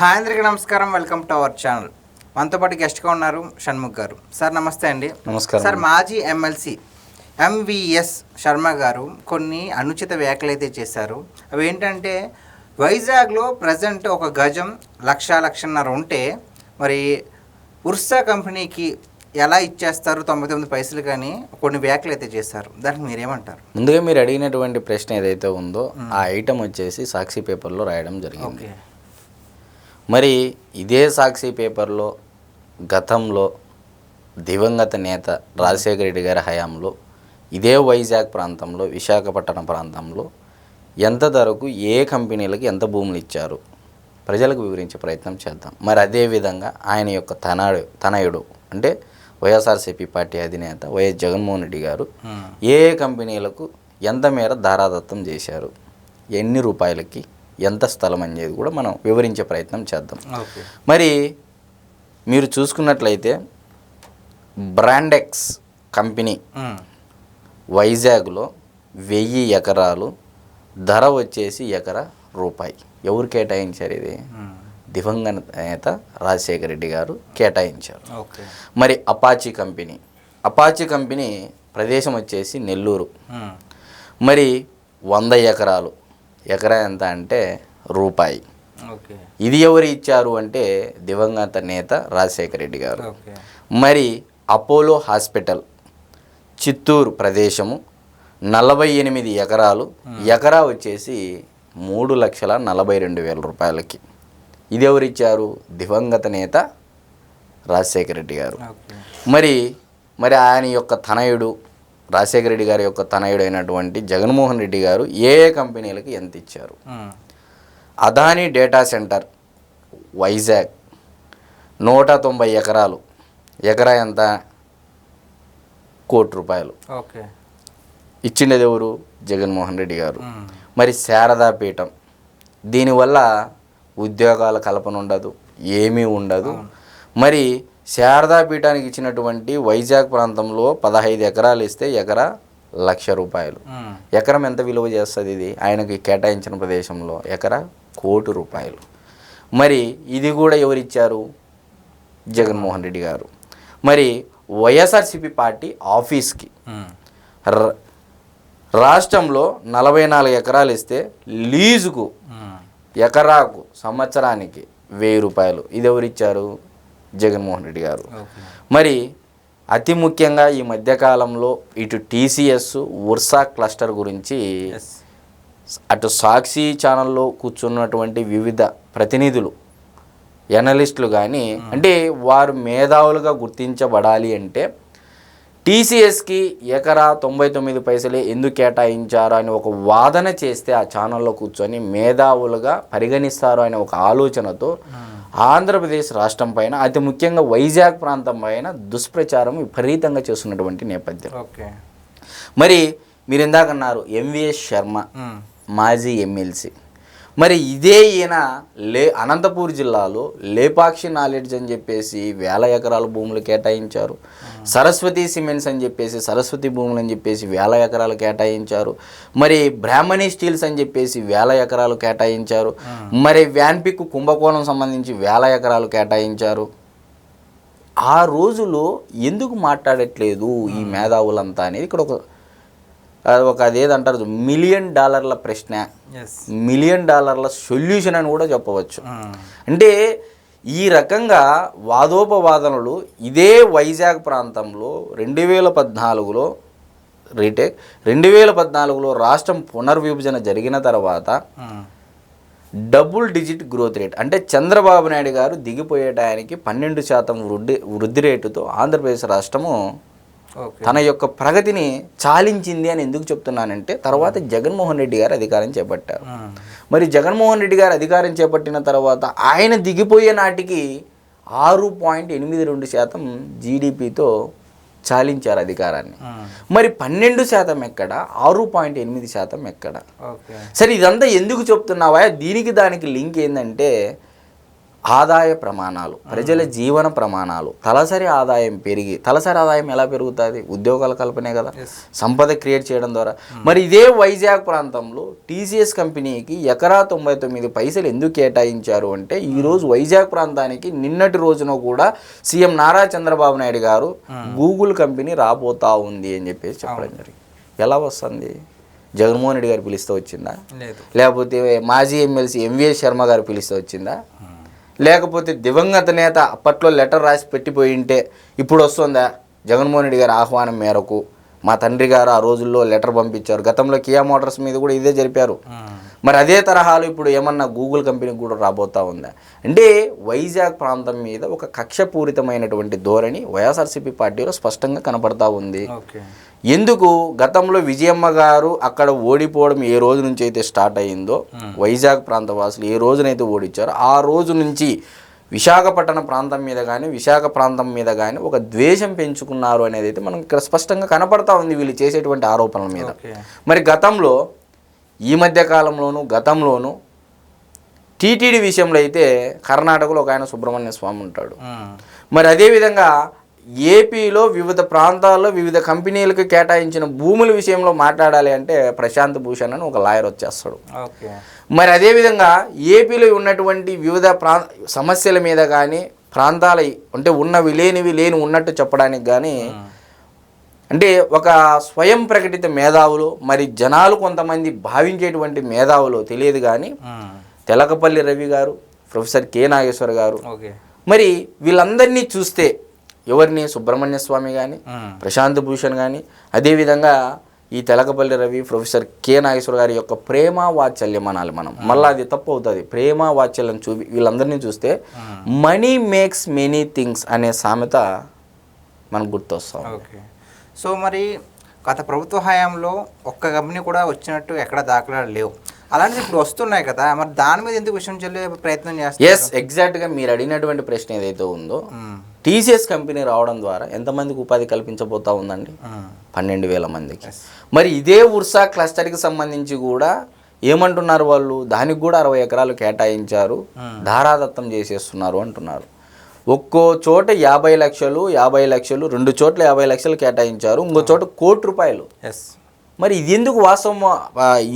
Hi అందరికీ నమస్కారం welcome to our channel. మనతో పాటు గెస్ట్గా ఉన్నారు షణ్ముఖ్ గారు. సార్ నమస్తే అండి. నమస్కారం. సార్ మాజీ ఎమ్మెల్సీ ఎంవిఎస్ శర్మ గారు కొన్ని అనుచిత వ్యాఖ్యలు అయితే చేశారు. అవి ఏంటంటే వైజాగ్లో ప్రజెంట్ ఒక గజం లక్ష లక్షన్నర ఉంటే మరి ఉర్సా కంపెనీకి ఎలా ఇచ్చేస్తారు? తొంభై తొమ్మిది పైసలు కానీ కొన్ని వ్యాఖ్యలు అయితే చేశారు. దానికి మీరేమంటారు? ముందుగా మీరు అడిగినటువంటి ప్రశ్న ఏదైతే ఉందో ఆ ఐటమ్ వచ్చేసి సాక్షి పేపర్లో రాయడం జరిగింది. మరి ఇదే సాక్షి పేపర్లో గతంలో దివంగత నేత రాజశేఖర రెడ్డి గారి హయాంలో ఇదే వైజాగ్ ప్రాంతంలో విశాఖపట్నం ప్రాంతంలో ఎంత ధరకు ఏ కంపెనీలకు ఎంత భూములు ఇచ్చారు? ప్రజలకు వివరించే ప్రయత్నం చేద్దాం. మరి అదే విధంగా ఆయన యొక్క తనయుడు తనయుడు అంటే వైఎస్ఆర్సీపీ పార్టీ అధినేత వైఎస్ జగన్మోహన్ రెడ్డి గారు ఏ కంపెనీలకు ఎంత మేర ధారాదత్తం చేశారు? ఎన్ని రూపాయలకి? ఎంత స్థలం అనేది కూడా మనం వివరించే ప్రయత్నం చేద్దాం. మరి మీరు చూసుకున్నట్లయితే బ్రాండెక్స్ కంపెనీ. వైజాగ్లో వెయ్యి ఎకరాలు ధర వచ్చేసి ఎకరా రూపాయి. ఎవరు కేటాయించారు ఇది. దివంగత నేత రాజశేఖర రెడ్డి గారు కేటాయించారు. మరి అపాచీ కంపెనీ. అపాచీ కంపెనీ ప్రదేశం వచ్చేసి నెల్లూరు. మరి వంద ఎకరాలు ఎకరా ఎంత అంటే రూపాయి. ఇది ఎవరు ఇచ్చారు అంటే దివంగత నేత రాజశేఖర రెడ్డి గారు. మరి అపోలో హాస్పిటల్ చిత్తూరు ప్రదేశము నలభై ఎనిమిది ఎకరాలు. ఎకరా వచ్చేసి మూడు లక్షల నలభై రెండు వేల రూపాయలకి. ఇది ఎవరు ఇచ్చారు? దివంగత నేత రాజశేఖర రెడ్డి గారు. మరి మరి ఆయన యొక్క తనయుడు రాజశేఖర రెడ్డి గారి యొక్క తనయుడు అయినటువంటి జగన్మోహన్ రెడ్డి గారు ఏ ఏ కంపెనీలకి ఎంత ఇచ్చారు. అదానీ డేటా సెంటర్ వైజాగ్ నూట తొంభై ఎకరాలు. ఎకరా ఎంత? కోటి రూపాయలు. ఓకే. ఇచ్చిండేది ఎవరు? జగన్మోహన్ రెడ్డి గారు. మరి శారదాపీఠం దీనివల్ల ఉద్యోగాల కల్పన ఉండదు ఏమీ ఉండదు. మరి శారదాపీఠానికి ఇచ్చినటువంటి వైజాగ్ ప్రాంతంలో పదహైదు ఎకరాలు ఇస్తే ఎకరా లక్ష రూపాయలు. ఎకరం ఎంత విలువ చేస్తుంది ఇది? ఆయనకి కేటాయించిన ప్రదేశంలో ఎకరా కోటి రూపాయలు. మరి ఇది కూడా ఎవరిచ్చారు? జగన్మోహన్ రెడ్డి గారు. మరి వైఎస్ఆర్సిపి పార్టీ ఆఫీస్కి. రాష్ట్రంలో నలభై నాలుగు ఎకరాలు ఇస్తే లీజుకు. ఎకరాకు సంవత్సరానికి వెయ్యి రూపాయలు. ఇది ఎవరిచ్చారు? జగన్మోహన్ రెడ్డి గారు. మరి అతి ముఖ్యంగా ఈ మధ్యకాలంలో ఇటు టీసీఎస్ ఉర్సా క్లస్టర్ గురించి అటు సాక్షి ఛానల్లో కూర్చున్నటువంటి వివిధ ప్రతినిధులు ఎనలిస్టులు కానీ అంటే వారు మేధావులుగా గుర్తించబడాలి అంటే టీసీఎస్కి ఎకరా తొంభై తొమ్మిది పైసలే ఎందుకు కేటాయించారు అని ఒక వాదన చేస్తే ఆ ఛానల్లో కూర్చొని మేధావులుగా పరిగణిస్తారు అనే ఒక ఆలోచనతో ఆంధ్రప్రదేశ్ రాష్ట్రం పైన అతి ముఖ్యంగా వైజాగ్ ప్రాంతం పైన దుష్ప్రచారం విపరీతంగా చేస్తున్నటువంటి నేపథ్యం. ఓకే. మరి మీరు ఇందాకన్నారు ఎంవిఎస్ శర్మ. మాజీ ఎమ్మెల్సీ. మరి ఇదే ఈయన లే అనంతపూర్ జిల్లాలో లేపాక్షి నాలెడ్జ్ అని చెప్పేసి వేల ఎకరాల భూములు కేటాయించారు. సరస్వతి సిమెంట్స్ అని చెప్పేసి సరస్వతి భూములు అని చెప్పేసి వేల ఎకరాలు కేటాయించారు. మరి బ్రాహ్మణి స్టీల్స్ అని చెప్పేసి వేల ఎకరాలు కేటాయించారు. మరి వ్యాన్పిక్ కుంభకోణం సంబంధించి వేల ఎకరాలు కేటాయించారు. ఆ రోజులో ఎందుకు మాట్లాడట్లేదు ఈ మేధావులంతా అనేది ఇక్కడ ఒక అది ఒక అదేదంటారు మిలియన్ డాలర్ల ప్రశ్న మిలియన్ డాలర్ల సొల్యూషన్ అని కూడా చెప్పవచ్చు. అంటే ఈ రకంగా వాదోపవాదనలు ఇదే వైజాగ్ ప్రాంతంలో రెండు వేల పద్నాలుగులో రీటేక్ రెండు వేల పద్నాలుగులో రాష్ట్రం పునర్విభజన జరిగిన తర్వాత. డబుల్ డిజిట్ గ్రోత్ రేట్ అంటే చంద్రబాబు నాయుడు గారు దిగిపోయే టయానికి పన్నెండు శాతం వృద్ధి వృద్ధి రేటుతో ఆంధ్రప్రదేశ్ రాష్ట్రము తన యొక్క ప్రగతిని చాలించింది అని ఎందుకు చెప్తున్నానంటే తర్వాత జగన్మోహన్ రెడ్డి గారు అధికారం చేపట్టారు. మరి జగన్మోహన్ రెడ్డి గారు అధికారం చేపట్టిన తర్వాత ఆయన దిగిపోయే నాటికి ఆరు పాయింట్ ఎనిమిది రెండు శాతం జీడిపితో చాలించారు అధికారాన్ని. మరి పన్నెండు శాతం ఎక్కడ? ఆరు పాయింట్ ఎనిమిది శాతం ఎక్కడ? సరే ఇదంతా ఎందుకు చెప్తున్నావా? దీనికి దానికి లింక్ ఏంటంటే ఆదాయ ప్రమాణాలు ప్రజల జీవన ప్రమాణాలు తలసరి ఆదాయం పెరిగి తలసరి ఆదాయం ఎలా పెరుగుతుంది? ఉద్యోగాల కల్పనే కదా. సంపద క్రియేట్ చేయడం ద్వారా. మరి ఇదే వైజాగ్ ప్రాంతంలో టీసీఎస్ కంపెనీకి ఎకరా తొంభై తొమ్మిది పైసలు ఎందుకు కేటాయించారు అంటే ఈరోజు వైజాగ్ ప్రాంతానికి నిన్నటి రోజున కూడా సీఎం నారా చంద్రబాబు నాయుడు గారు గూగుల్ కంపెనీ రాబోతా ఉంది అని చెప్పేసి చెప్పడం జరిగింది. ఎలా వస్తుంది? జగన్మోహన్ రెడ్డి గారు పిలిస్తే వచ్చిందా? లేకపోతే మాజీ ఎమ్మెల్సీ ఎంవిఎస్ శర్మ గారు పిలిస్తే వచ్చిందా? లేకపోతే దివంగత నేత అప్పట్లో లెటర్ రాసి పెట్టిపోయి ఉంటే ఇప్పుడు వస్తుందా? జగన్మోహన్ రెడ్డి గారి ఆహ్వానం మేరకు మా తండ్రి గారు ఆ రోజుల్లో లెటర్ పంపించారు. గతంలో కియా మోటార్స్ మీద కూడా ఇదే జరిపారు. మరి అదే తరహాలో ఇప్పుడు ఏమన్నా గూగుల్ కంపెనీ కూడా రాబోతా ఉందా? అంటే వైజాగ్ ప్రాంతం మీద ఒక కక్షపూరితమైనటువంటి ధోరణి వైఎస్ఆర్సీపీ పార్టీలో స్పష్టంగా కనపడతా ఉంది. ఎందుకు గతంలో విజయమ్మ గారు అక్కడ ఓడిపోవడం ఏ రోజు నుంచి అయితే స్టార్ట్ అయ్యిందో వైజాగ్ ప్రాంత వాసులు ఏ రోజునైతే ఓడిచ్చారో ఆ రోజు నుంచి విశాఖపట్నం ప్రాంతం మీద కానీ విశాఖ ప్రాంతం మీద కానీ ఒక ద్వేషం పెంచుకున్నారు అనేది అయితే మనకి ఇక్కడ స్పష్టంగా కనపడతా ఉంది వీళ్ళు చేసేటువంటి ఆరోపణల మీద. మరి గతంలో ఈ మధ్య కాలంలోనూ గతంలోనూ టీటీడీ విషయంలో అయితే కర్ణాటకలో ఒక ఆయన సుబ్రహ్మణ్య స్వామి ఉంటాడు. ఉమ్. మరి అదేవిధంగా ఏపీలో వివిధ ప్రాంతాల్లో వివిధ కంపెనీలకు కేటాయించిన భూముల విషయంలో మాట్లాడాలి అంటే ప్రశాంత్ భూషణ్ అని ఒక లాయర్ వచ్చేస్తాడు. ఓకే. మరి అదేవిధంగా ఏపీలో ఉన్నటువంటి వివిధ ప్రా సమస్యల మీద కానీ ప్రాంతాల అంటే ఉన్నవి లేనివి లేని ఉన్నట్టు చెప్పడానికి కానీ అంటే ఒక స్వయం ప్రకటిత మేధావులు మరి జనాలు కొంతమంది భావించేటువంటి మేధావులు తెలియదు కానీ. తెలకపల్లి రవి గారు ప్రొఫెసర్ కె నాగేశ్వర గారు మరి వీళ్ళందరినీ చూస్తే ఎవరిని సుబ్రహ్మణ్య స్వామి కానీ. ప్రశాంత్ భూషణ్ కానీ అదేవిధంగా ఈ తెలకపల్లి రవి ప్రొఫెసర్ కె నాగేశ్వర గారి యొక్క ప్రేమ వాత్సల్యం అనాలి మనం. మళ్ళీ అది తప్పు అవుతుంది. ప్రేమ వాత్సల్యం చూపి వీళ్ళందరినీ చూస్తే మనీ మేక్స్ మెనీ థింగ్స్ అనే సామెత మనకు గుర్తొస్తాం ఓకే. సో మరి గత ప్రభుత్వ హయాంలో ఒక్క కంపెనీ కూడా వచ్చినట్టు ఎక్కడ దాఖలాలు లేవు. అలాంటిది ఇప్పుడు వస్తున్నాయి కదా మరి దాని మీద ఎందుకు విషయం చెల్లే ప్రయత్నం చేస్తారు ఎస్ ఎగ్జాక్ట్గా మీరు అడిగినటువంటి ప్రశ్న ఏదైతే ఉందో టీసీఎస్ కంపెనీ రావడం ద్వారా ఎంతమందికి ఉపాధి కల్పించబోతా ఉందండి? పన్నెండు వేల మందికి. మరి ఇదే ఉర్సా క్లస్టర్కి సంబంధించి కూడా ఏమంటున్నారు వాళ్ళు? దానికి కూడా అరవై ఎకరాలు కేటాయించారు. ధారాదత్తం చేసేస్తున్నారు అంటున్నారు. ఒక్కో చోట యాభై లక్షలు యాభై లక్షలు రెండు చోట్ల యాభై లక్షలు కేటాయించారు. ఇంకో చోట కోటి రూపాయలు. ఎస్ మరి ఇది ఎందుకు వాస్తవం?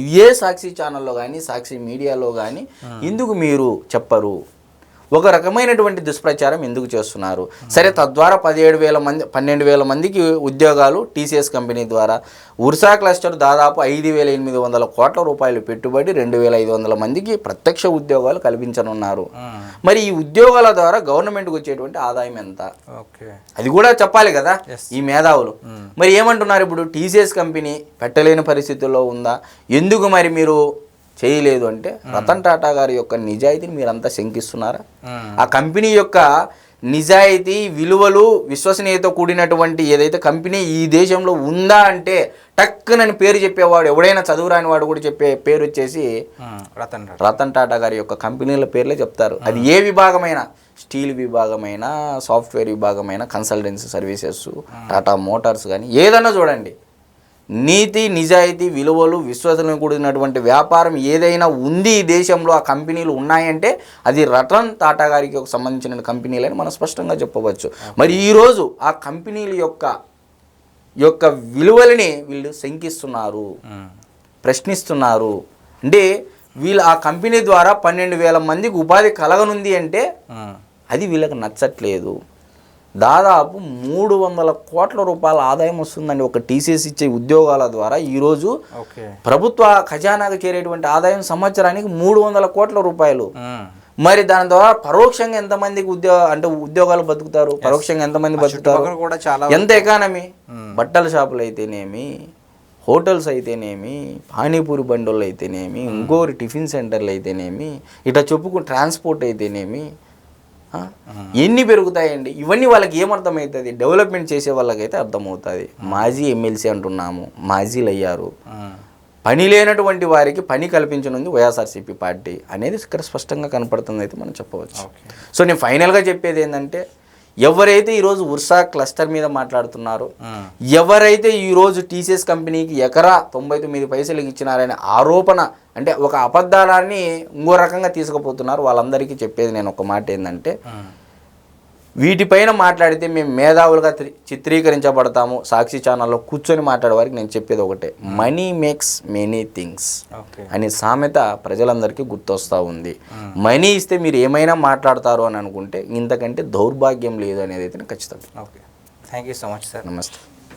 ఇదే సాక్షి ఛానల్లో కానీ సాక్షి మీడియాలో కానీ ఎందుకు మీరు చెప్పరు? ఒక రకమైనటువంటి దుష్ప్రచారం ఎందుకు చేస్తున్నారు? సరే తద్వారా పదిహేడు వేల మంది పన్నెండు వేల మందికి ఉద్యోగాలు టీసీఎస్ కంపెనీ ద్వారా ఉర్సా క్లస్టర్ దాదాపు ఐదు వేల ఎనిమిది వందల కోట్ల రూపాయలు పెట్టుబడి రెండు వేల ఐదు వందల మందికి ప్రత్యక్ష ఉద్యోగాలు కల్పించనున్నారు. మరి ఈ ఉద్యోగాల ద్వారా గవర్నమెంట్కి వచ్చేటువంటి ఆదాయం ఎంత? ఓకే. అది కూడా చెప్పాలి కదా ఈ మేధావులు. మరి ఏమంటున్నారు ఇప్పుడు? టీసీఎస్ కంపెనీ పెట్టలేని పరిస్థితుల్లో ఉందా? ఎందుకు మరి మీరు చేయలేదు అంటే రతన్ టాటా గారి యొక్క నిజాయితీని మీరంతా శంకిస్తున్నారా? ఆ. కంపెనీ యొక్క నిజాయితీ విలువలు విశ్వసనీయత కూడినటువంటి ఏదైతే కంపెనీ ఈ దేశంలో ఉందా అంటే టక్కునని పేరు చెప్పేవాడు ఎవడైనా చదువురాని వాడు కూడా చెప్పే పేరు వచ్చేసి రతన్ టాటా. రతన్ టాటా గారి యొక్క కంపెనీల పేర్లే చెప్తారు. అది ఏ విభాగమైన స్టీల్ విభాగమైన సాఫ్ట్వేర్ విభాగమైన కన్సల్టెన్సీ సర్వీసెస్ టాటా మోటార్స్ కానీ ఏదన్నా చూడండి. నీతి నిజాయితీ విలువలు విశ్వసనీయ కూడినటువంటి వ్యాపారం ఏదైనా ఉంది ఈ దేశంలో ఆ కంపెనీలు ఉన్నాయంటే అది రతన్ టాటా గారికి ఒక సంబంధించిన కంపెనీలని మనం స్పష్టంగా చెప్పవచ్చు. మరి ఈరోజు ఆ కంపెనీల యొక్క యొక్క విలువలని వీళ్ళు శంకిస్తున్నారు ప్రశ్నిస్తున్నారు. అంటే వీళ్ళు ఆ కంపెనీ ద్వారా పన్నెండు వేల మందికి ఉపాధి కలగనుంది అంటే అది వీళ్ళకి నచ్చట్లేదు. దాదాపు మూడు వందల కోట్ల రూపాయల ఆదాయం వస్తుందండి. ఒక టీసీఎస్ ఇచ్చే ఉద్యోగాల ద్వారా ఈరోజు ప్రభుత్వ ఖజానాకు చేరేటువంటి ఆదాయం సంవత్సరానికి మూడు వందల కోట్ల రూపాయలు. మరి దాని ద్వారా పరోక్షంగా ఎంతమందికి ఉద్యోగ అంటే ఉద్యోగాలు బతుకుతారు? పరోక్షంగా ఎంతమంది బతుకుతారు? కూడా చాలా ఎంత ఎకానమీ? బట్టల షాపులు అయితేనేమి హోటల్స్ అయితేనేమి పానీపూరి బండోళ్ళు అయితేనేమి ఇంకోరి టిఫిన్ సెంటర్లు అయితేనేమి ఇట్లా చెప్పుకు ట్రాన్స్పోర్ట్ అయితేనేమి? ఎన్ని పెరుగుతాయండి? ఇవన్నీ వాళ్ళకి ఏమర్థమవుతుంది? డెవలప్మెంట్ చేసే వాళ్ళకైతే అర్థమవుతుంది. మాజీ ఎమ్మెల్సీ అంటున్నాము మాజీలు అయ్యారు పని లేనటువంటి వారికి పని కల్పించనుంది వైఎస్ఆర్సీపీ పార్టీ అనేది ఇక్కడ స్పష్టంగా కనపడుతుంది అయితే మనం చెప్పవచ్చు. సో నేను ఫైనల్గా చెప్పేది ఏంటంటే ఎవరైతే ఈరోజు ఉర్సా క్లస్టర్ మీద మాట్లాడుతున్నారో ఎవరైతే ఈరోజు టీసీఎస్ కంపెనీకి ఎకరా తొంభై తొమ్మిది పైసలు ఇచ్చినారనే ఆరోపణ అంటే ఒక అబద్ధాలని ఇంకో రకంగా తీసుకుపోతున్నారు. వాళ్ళందరికీ చెప్పేది నేను ఒక మాట ఏంటంటే. వీటిపైన మాట్లాడితే మేము మేధావులుగా త్రి- చిత్రీకరించబడతాము. సాక్షి ఛానల్లో కూర్చొని మాట్లాడే వారికి నేను చెప్పేది ఒకటే. మనీ మేక్స్ మెనీ థింగ్స్ అనే సామెత ప్రజలందరికీ గుర్తొస్తూ ఉంది. మనీ ఇస్తే మీరు ఏమైనా మాట్లాడతారు అని అనుకుంటే ఇంతకంటే దౌర్భాగ్యం లేదు అనేది అయితే ఖచ్చితంగా okay. Thank you so much sir. నమస్తే.